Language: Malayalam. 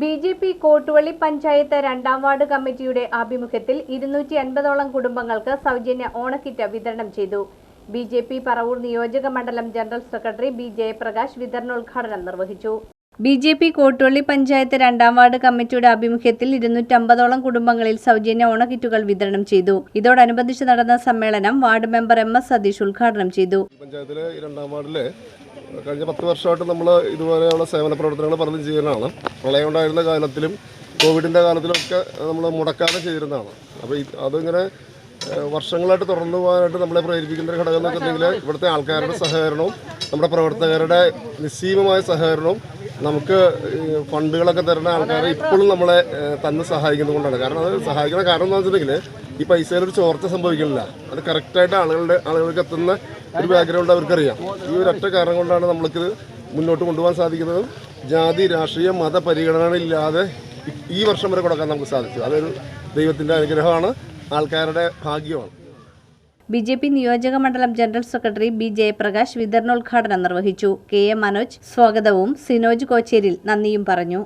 B J P Kottuvally panchayat രണ്ടാം വാർഡ് കമ്മിറ്റിയുടെ ആഭിമുഖ്യത്തിൽ ഇരുന്നൂറ്റി അൻപതോളം കുടുംബങ്ങൾക്ക് സൗജന്യ ഓണക്കിറ്റ് വിതരണം ചെയ്തു. ബി ജെ പി പറവൂർ നിയോജക മണ്ഡലം ജനറൽ സെക്രട്ടറി ബി ജയപ്രകാശ് വിതരണോദ്ഘാടനം നിർവഹിച്ചു. B J P Kottuvally panchayat രണ്ടാം വാർഡ് കമ്മിറ്റിയുടെ ആഭിമുഖ്യത്തിൽ ഇരുന്നൂറ്റമ്പതോളം കുടുംബങ്ങളിൽ സൗജന്യ ഓണക്കിറ്റുകൾ വിതരണം ചെയ്തു. ഇതോടനുബന്ധിച്ച് നടന്ന സമ്മേളനം ward member M S Satheesh ഉദ്ഘാടനം ചെയ്തു. പഞ്ചായത്തിലെ രണ്ടാം വാർഡിലെ കഴിഞ്ഞ പത്ത് വർഷമായിട്ട് നമ്മൾ ഇതുപോലെയുള്ള സേവന പ്രവർത്തനങ്ങൾ പറഞ്ഞ് ചെയ്യുന്നതാണ്. പ്രളയം ഉണ്ടായിരുന്ന കാലത്തിലും കോവിഡിന്റെ കാലത്തിലൊക്കെ നമ്മൾ മുടക്കാതെ ചെയ്തിരുന്നതാണ്. അപ്പോൾ അതിങ്ങനെ വർഷങ്ങളായിട്ട് തുടർന്നു പോകാനായിട്ട് നമ്മളെ പ്രേരിപ്പിക്കുന്ന ഒരു ഘടകം ഉണ്ടെങ്കിൽ ഇവിടുത്തെ ആൾക്കാരുടെ സഹകരണവും നമ്മുടെ പ്രവർത്തകരുടെ നിസ്സീമമായ സഹകരണവും നമുക്ക് ഫണ്ടുകളൊക്കെ തരുന്ന ആൾക്കാർ ഇപ്പോഴും നമ്മളെ തന്നെ സഹായിക്കുന്നതുകൊണ്ടാണ്. കാരണം അത് സഹായിക്കുന്ന കാരണം എന്ന് വെച്ചിട്ടുണ്ടെങ്കിൽ ഈ പൈസയിൽ ഒരു ചോർച്ച സംഭവിക്കുന്നില്ല. അത് കറക്റ്റായിട്ട് ആളുകളുടെ ആളുകൾക്ക് എത്തുന്ന ഒരു ബാക്ക്ഗ്രൗണ്ട് അവർക്കറിയാം. ഈ ഒരു ഒറ്റ കാരണം കൊണ്ടാണ് നമ്മൾക്ക് മുന്നോട്ട് കൊണ്ടുപോകാൻ സാധിക്കുന്നതും. ജാതി രാഷ്ട്രീയ മത പരിഗണനയില്ലാതെ ഇല്ലാതെ ഈ വർഷം വരെ കൊടുക്കാൻ നമുക്ക് സാധിച്ചു. അതൊരു ദൈവത്തിന്റെ അനുഗ്രഹമാണ്. ആൾക്കാരുടെ ഭാഗ്യമാണ്. ബി ജെ പി നിയോജക മണ്ഡലം ജനറൽ സെക്രട്ടറി ബി ജയപ്രകാശ് വിതരണോദ്ഘാടനം നിർവഹിച്ചു. കെ എ മനോജ് സ്വാഗതവും സിനോജ് കോച്ചേരിൽ നന്ദിയും പറഞ്ഞു.